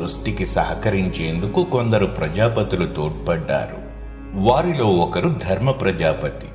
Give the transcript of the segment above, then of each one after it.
సృష్టికి సహకరించేందుకు కొందరు ప్రజాపతులు తోడ్పడ్డారు. వారిలో ఒకరు ధర్మ ప్రజాపతి.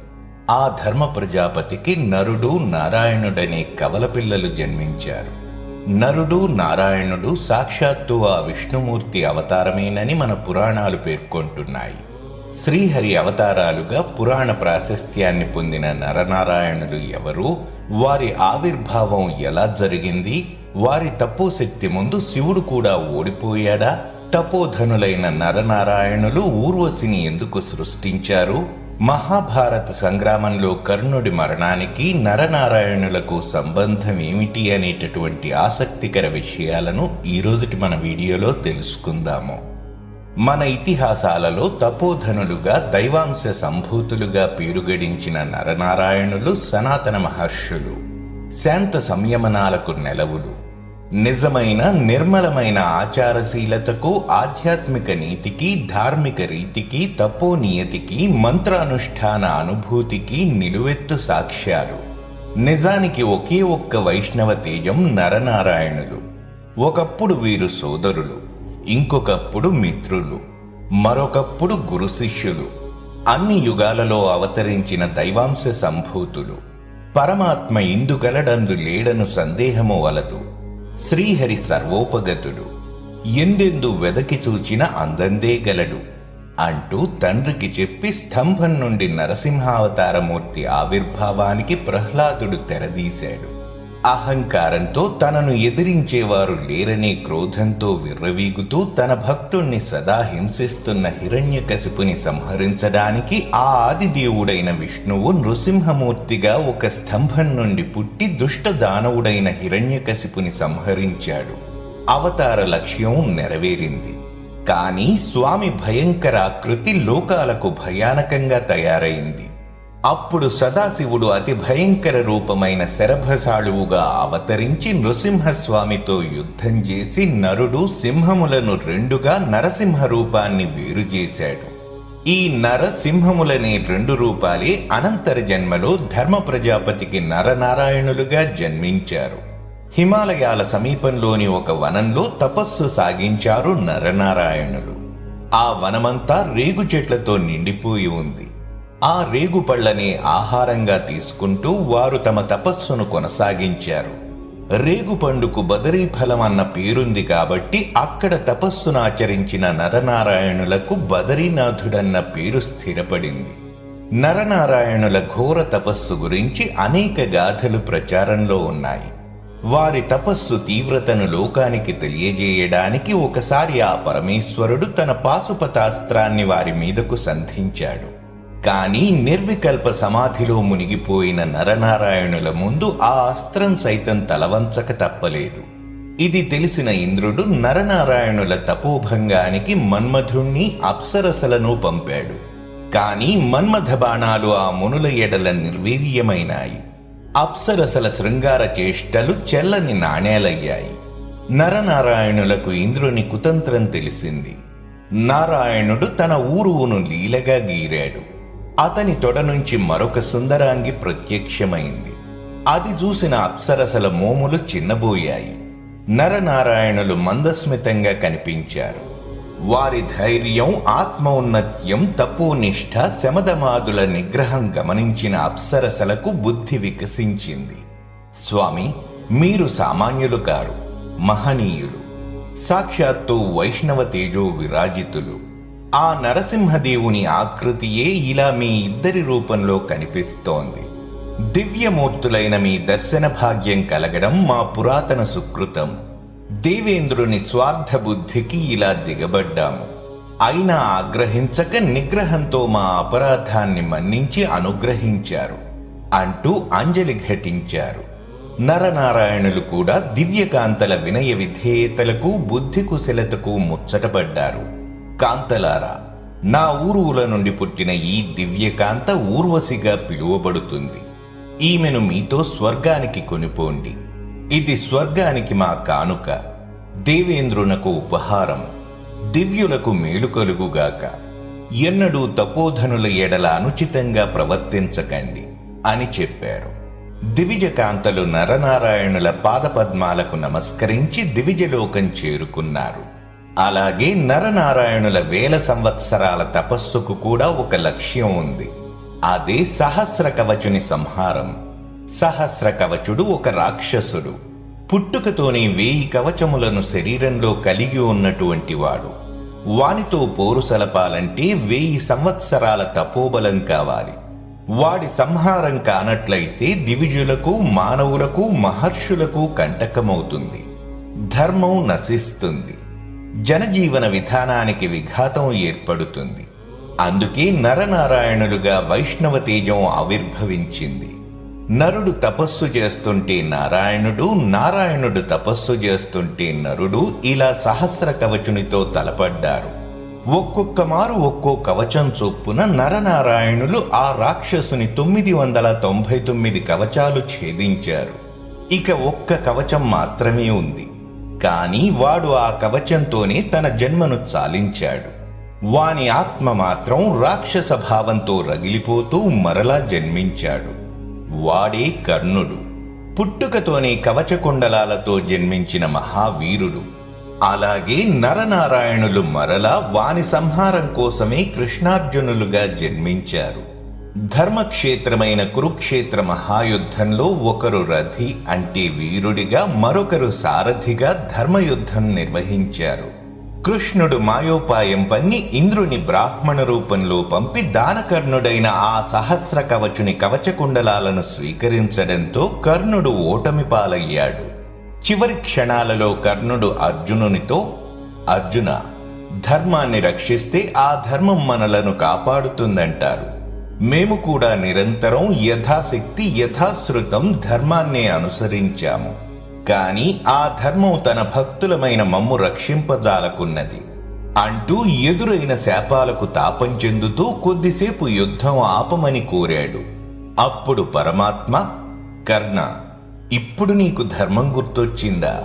ఆ ధర్మ ప్రజాపతికి నరుడు నారాయణుడనే కవల పిల్లలు జన్మించారు. నరుడు నారాయణుడు సాక్షాత్తు ఆ విష్ణుమూర్తి అవతారమేనని మన పురాణాలు పేర్కొంటున్నాయి. శ్రీహరి అవతారాలుగా పురాణ ప్రాశస్త్యాన్ని పొందిన నరనారాయణులు ఎవరు? వారి ఆవిర్భావం ఎలా జరిగింది? వారి తపోశక్తి ముందు శివుడు కూడా ఓడిపోయాడా? తపోధనులైన నరనారాయణులు ఊర్వశిని ఎందుకు సృష్టించారు? మహాభారత సంగ్రామంలో కర్ణుడి మరణానికి నరనారాయణులకు సంబంధం ఏమిటి అనేటటువంటి ఆసక్తికర విషయాలను ఈ రోజుటి మన వీడియోలో తెలుసుకుందాము. మన ఇతిహాసాలలో తపోధనులుగా దైవాంశ సంభూతులుగా పేరుగడించిన నరనారాయణులు సనాతన మహర్షులు శాంత సంయమనాలకు నెలవులు. నిజమైన నిర్మలమైన ఆచారశీలతకు ఆధ్యాత్మిక నీతికి ధార్మిక రీతికి తపోనియతికి మంత్రానుష్ఠాన అనుభూతికి నిలువెత్తు సాక్ష్యాలు. నిజానికి ఒకే ఒక్క వైష్ణవ తేజం నరనారాయణులు. ఒకప్పుడు వీరు సోదరులు. ఇంకొకప్పుడు మిత్రులు మరొకప్పుడు గురు శిష్యులు అన్ని యుగాలలో అవతరించిన దైవాంశ సంభూతులు. పరమాత్మ ఇందుగలడందు లేడను సందేహము వలదు. శ్రీహరి సర్వోపగతుడు ఎందెందు వెదకి చూచిన అందందే గలడు. అంటూ తండ్రికి చెప్పి స్తంభం నుండి నరసింహావతారమూర్తి ఆవిర్భావానికి ప్రహ్లాదుడు తెరదీశాడు. అహంకారంతో తనను ఎదిరించేవారు లేరనే క్రోధంతో విర్రవీగుతూ తన భక్తుణ్ణి సదా హింసిస్తున్న హిరణ్యకశిపుని సంహరించడానికి ఆ ఆదిదేవుడైన విష్ణువు నృసింహమూర్తిగా ఒక స్తంభం నుండి పుట్టి దుష్ట దానవుడైన హిరణ్యకశిపుని సంహరించాడు. అవతార లక్ష్యం నెరవేరింది. కానీ స్వామి భయంకరాకృతి లోకాలకు భయానకంగా తయారైంది. అప్పుడు సదాశివుడు అతి భయంకర రూపమైన శరభసాళువుగా అవతరించి నృసింహస్వామితో యుద్ధం చేసి నరుడు సింహములను రెండుగా నరసింహ రూపాన్ని వేరు చేశాడు. ఈ నరసింహములనే రెండు రూపాలే అనంతర జన్మలో ధర్మ ప్రజాపతికి నరనారాయణులుగా జన్మించారు. హిమాలయాల సమీపంలోని ఒక వనంలో తపస్సు సాగించారు నరనారాయణులు. ఆ వనమంతా రేగు చెట్లతో నిండిపోయి ఉంది. ఆ రేగు పళ్ళని ఆహారంగా తీసుకుంటూ వారు తమ తపస్సును కొనసాగించారు. రేగు పండుకు బదరీ ఫలం అన్న పేరుంది కాబట్టి అక్కడ తపస్సును ఆచరించిన నరనారాయణులకు బదరీనాథుడన్న పేరు స్థిరపడింది. నరనారాయణుల ఘోర తపస్సు గురించి అనేక గాథలు ప్రచారంలో ఉన్నాయి. వారి తపస్సు తీవ్రతను లోకానికి తెలియజేయడానికి ఒకసారి ఆ పరమేశ్వరుడు తన పాశుపతాస్త్రాన్ని వారి మీదకు సంధించాడు. కానీ నిర్వికల్ప సమాధిలో మునిగిపోయిన నరనారాయణుల ముందు ఆ అస్త్రం సైతం తలవంచక తప్పలేదు. ఇది తెలిసిన ఇంద్రుడు నరనారాయణుల తపోభంగానికి మన్మధుణ్ణి అప్సరసలను పంపాడు. కానీ మన్మథ బాణాలు ఆ మునుల ఎడల నిర్వీర్యమైనాయి. అప్సరసల శృంగార చేష్టలు చెల్లని నాణేలయ్యాయి. నరనారాయణులకు ఇంద్రుని కుతంత్రం తెలిసింది. నారాయణుడు తన ఊరువును లీలగా గీరాడు. అతని తొడ నుంచి మరొక సుందరాంగి ప్రత్యక్షమైంది. అది చూసిన అప్సరసల మోములు చిన్నబోయాయి. నరనారాయణులు మందస్మితంగా కనిపించారు. వారి ధైర్యం ఆత్మౌన్నత్యం తపోనిష్ట శమదమాదుల నిగ్రహం గమనించిన అప్సరసలకు బుద్ధి వికసించింది. స్వామి మీరు సామాన్యులు కారు మహనీయులు. సాక్షాత్తు వైష్ణవ తేజో విరాజితులు. ఆ నరసింహదేవుని ఆకృతియే ఇలా మీ ఇద్దరి రూపంలో కనిపిస్తోంది. దివ్యమూర్తులైన మీ దర్శన భాగ్యం కలగడం మా పురాతన సుకృతం. దేవేంద్రుని స్వార్థ బుద్ధికి ఇలా దిగబడ్డాము. అయినా ఆగ్రహించక నిగ్రహంతో మా అపరాధాన్ని మన్నించి అనుగ్రహించారు. అంటూ అంజలి ఘటించారు. నరనారాయణులు కూడా దివ్యకాంతల వినయ విధేయతలకు బుద్ధి కుశలతకు ముచ్చటపడ్డారు. కాంతలారా నా ఊరువుల నుండి పుట్టిన ఈ దివ్యకాంత ఊర్వశిగా పిలువబడుతుంది. ఈమెను మీతో స్వర్గానికి కొనిపోండి. ఇది స్వర్గానికి మా కానుక. దేవేంద్రునకు ఉపహారం. దివ్యులకు మేలు కలుగుగాక. ఎన్నడూ తపోధనుల ఎడల అనుచితంగా ప్రవర్తించకండి అని చెప్పారు. దివిజకాంతలు నరనారాయణుల పాదపద్మాలకు నమస్కరించి దివిజలోకం చేరుకున్నారు. అలాగే నరనారాయణుల వేల సంవత్సరాల తపస్సుకు కూడా ఒక లక్ష్యం ఉంది. అదే సహస్ర కవచుని సంహారం. సహస్ర కవచుడు ఒక రాక్షసుడు. పుట్టుకతోనే వేయి కవచములను శరీరంలో కలిగి ఉన్నటువంటి వాడు. వానితో పోరు సలపాలంటే వేయి సంవత్సరాల తపోబలం కావాలి. వాడి సంహారం కానట్లయితే దివిజులకు మానవులకు మహర్షులకు కంటకమవుతుంది. ధర్మం నశిస్తుంది. జనజీవన విధానానికి విఘాతం ఏర్పడుతుంది. అందుకే నరనారాయణులుగా వైష్ణవ తేజం ఆవిర్భవించింది. నరుడు తపస్సు చేస్తుంటే నారాయణుడు నారాయణుడు తపస్సు చేస్తుంటే నరుడు ఇలా సహస్ర కవచునితో తలపడ్డారు. ఒక్కొక్క మారు ఒక్కో కవచం చొప్పున నరనారాయణులు ఆ రాక్షసుని తొమ్మిది వందల తొంభై తొమ్మిది కవచాలు ఛేదించారు. ఇక ఒక్క కవచం మాత్రమే ఉంది. కాని వాడు ఆ కవచంతోనే తన జన్మను చాలించాడు. వాని ఆత్మ మాత్రం రాక్షస భావంతో రగిలిపోతూ మరలా జన్మించాడు. వాడే కర్ణుడు. పుట్టుకతోనే కవచకుండలాలతో జన్మించిన మహావీరుడు. అలాగే నరనారాయణులు మరలా వాని సంహారం కోసమే కృష్ణార్జునులుగా జన్మించారు. ధర్మక్షేత్రమైన కురుక్షేత్ర మహాయుద్ధంలో ఒకరు రథి అంటే వీరుడిగా మరొకరు సారథిగా ధర్మయుద్ధం నిర్వహించారు. కృష్ణుడు మాయోపాయం పన్ని ఇంద్రుని బ్రాహ్మణ రూపంలో పంపి దానకర్ణుడైన ఆ సహస్ర కవచుని కవచకుండలాలను స్వీకరించడంతో కర్ణుడు ఓటమి పాలయ్యాడు. చివరి క్షణాలలో కర్ణుడు అర్జునునితో అర్జున ధర్మాన్ని రక్షిస్తే ఆ ధర్మం మనలను కాపాడుతుందంటారు. మేము కూడా నిరంతరం యథాశక్తి యథాశ్రుతం ధర్మాన్నే అనుసరించాము. కాని ఆ ధర్మం తన భక్తులమైన మమ్ము రక్షింపజాలకున్నది. అంటూ ఎదురైన శాపాలకు తాపం చెందుతూ కొద్దిసేపు యుద్ధం ఆపమని కోరాడు. అప్పుడు పరమాత్మ కర్ణ ఇప్పుడు నీకు ధర్మం గుర్తొచ్చిందా?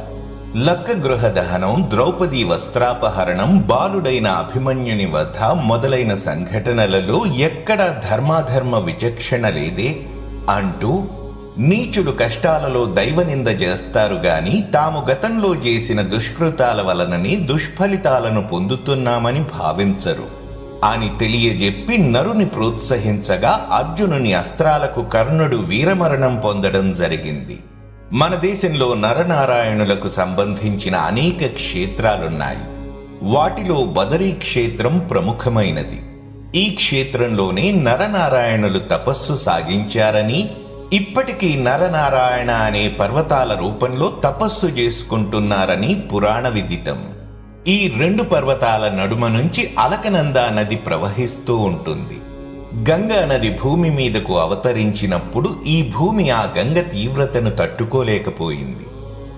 లక్క గృహ దహనం ద్రౌపది వస్త్రాపహరణం బాలుడైన అభిమన్యుని వధ మొదలైన సంఘటనలలో ఎక్కడ ధర్మాధర్మ విచక్షణ లేదే అంటూ నీచుడు కష్టాలలో దైవనింద చేస్తారు గాని తాము గతంలో చేసిన దుష్కృతాల వలననే దుష్ఫలితాలను పొందుతున్నామని భావించరు. అని తెలియజెప్పి నరుని ప్రోత్సహించగా అర్జునుని అస్త్రాలకు కర్ణుడు వీరమరణం పొందడం జరిగింది. మన దేశంలో నరనారాయణులకు సంబంధించిన అనేక క్షేత్రాలున్నాయి. వాటిలో బదరీ క్షేత్రం ప్రముఖమైనది. ఈ క్షేత్రంలోనే నరనారాయణులు తపస్సు సాగించారని ఇప్పటికీ నరనారాయణ అనే పర్వతాల రూపంలో తపస్సు చేసుకుంటున్నారని పురాణ విదితం. ఈ రెండు పర్వతాల నడుమ నుంచి అలకనందా నది ప్రవహిస్తూ ఉంటుంది. గంగా నది భూమి మీదకు అవతరించినప్పుడు ఈ భూమి ఆ గంగ తీవ్రతను తట్టుకోలేకపోయింది.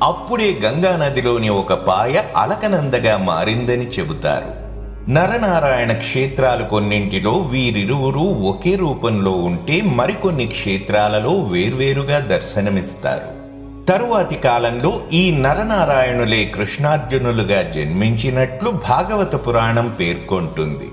అప్పుడే గంగా నదిలోని ఒక పాయ అలకనందగా మారిందని చెబుతారు. నరనారాయణ క్షేత్రాలు కొన్నింటిలో వీరిరువురు ఒకే రూపంలో ఉంటే మరికొన్ని క్షేత్రాలలో వేర్వేరుగా దర్శనమిస్తారు. తరువాతి కాలంలో ఈ నరనారాయణులే కృష్ణార్జునులుగా జన్మించినట్లు భాగవత పురాణం పేర్కొంటుంది.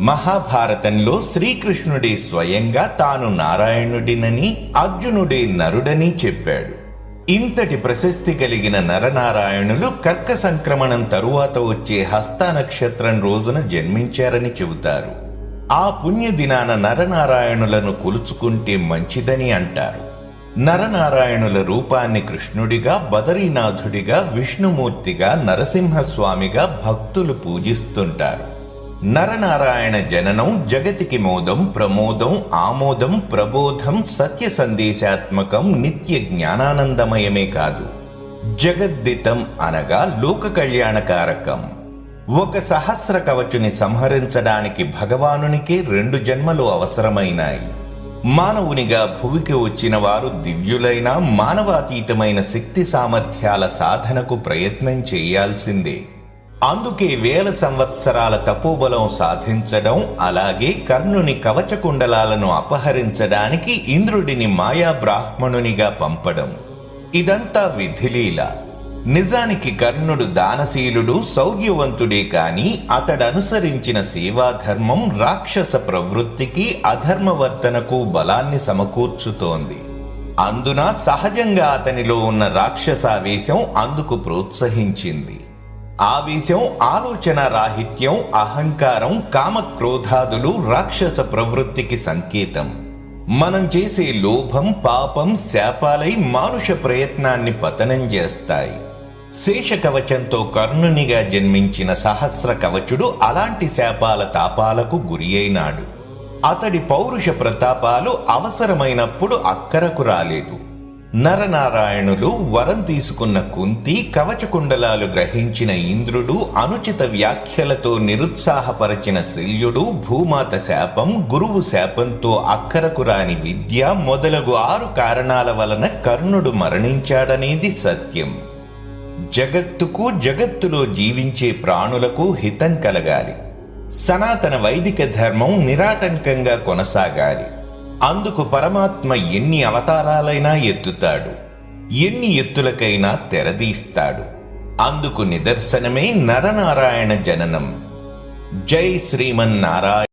మహాభారతంలో శ్రీకృష్ణుడే స్వయంగా తాను నారాయణుడినని అర్జునుడే నరుడని చెప్పాడు. ఇంతటి ప్రశస్తి కలిగిన నరనారాయణులు కర్క సంక్రమణం తరువాత వచ్చే హస్తానక్షత్రం రోజున జన్మించారని చెబుతారు. ఆ పుణ్యదినాన నరనారాయణులను కొలుచుకుంటే మంచిదని అంటారు. నరనారాయణుల రూపాన్ని కృష్ణుడిగా బదరీనాథుడిగా విష్ణుమూర్తిగా నరసింహస్వామిగా భక్తులు పూజిస్తుంటారు. నరనారాయణ జననం జగతికి మోదం ప్రమోదం ఆమోదం ప్రబోధం సత్య సందేశాత్మకం నిత్య జ్ఞానానందమయమే కాదు. జగద్దితం అనగా లోక కళ్యాణకారకం. ఒక సహస్ర కవచుని సంహరించడానికి భగవానునికే రెండు జన్మలు అవసరమైనాయి. మానవునిగా భూమికి వచ్చిన వారు దివ్యులైన మానవాతీతమైన శక్తి సామర్థ్యాల సాధనకు ప్రయత్నం చేయాల్సిందే. అందుకే వేల సంవత్సరాల తపోబలం సాధించడం అలాగే కర్ణుని కవచకుండలాలను అపహరించడానికి ఇంద్రుడిని మాయా బ్రాహ్మణునిగా పంపడం. ఇదంతా విధిలీల. నిజానికి కర్ణుడు దానశీలుడు సౌర్యవంతుడే కాని అతడనుసరించిన సేవాధర్మం రాక్షస ప్రవృత్తికి అధర్మవర్తనకు బలాన్ని సమకూర్చుతోంది. అందున సహజంగా అతనిలో ఉన్న రాక్షసావేశం అందుకు ప్రోత్సహించింది. ఆవేశం ఆలోచన రాహిత్యం అహంకారం కామక్రోధాదులు రాక్షస ప్రవృత్తికి సంకేతం. మనం చేసే లోభం పాపం శాపాలై మానుష ప్రయత్నాన్ని పతనం చేస్తాయి. శేష కవచంతో కర్ణునిగా జన్మించిన సహస్ర కవచుడు అలాంటి శాపాల తాపాలకు గురి అయినాడు. అతడి పౌరుష ప్రతాపాలు అవసరమైనప్పుడు అక్కరకు రాలేదు. నరనారాయణులు వరం తీసుకున్న కుంతి కవచకుండలాలు గ్రహించిన ఇంద్రుడు అనుచిత వ్యాఖ్యలతో నిరుత్సాహపరచిన శల్యుడు భూమాత శాపం గురువు శాపంతో అక్కరకు రాని విద్య మొదలగు ఆరు కారణాల వలన కర్ణుడు మరణించాడనేది సత్యం. జగత్తుకు జగత్తులో జీవించే ప్రాణులకు హితం కలగాలి. సనాతన వైదిక ధర్మం నిరాటంకంగా కొనసాగాలి. అందుకు పరమాత్మ ఎన్ని అవతారాలైనా ఎత్తుతాడు ఎన్ని ఎత్తులకైనా తెరదీస్తాడు. అందుకు నిదర్శనమే నరనారాయణ జననం. జై శ్రీమన్నారాయణ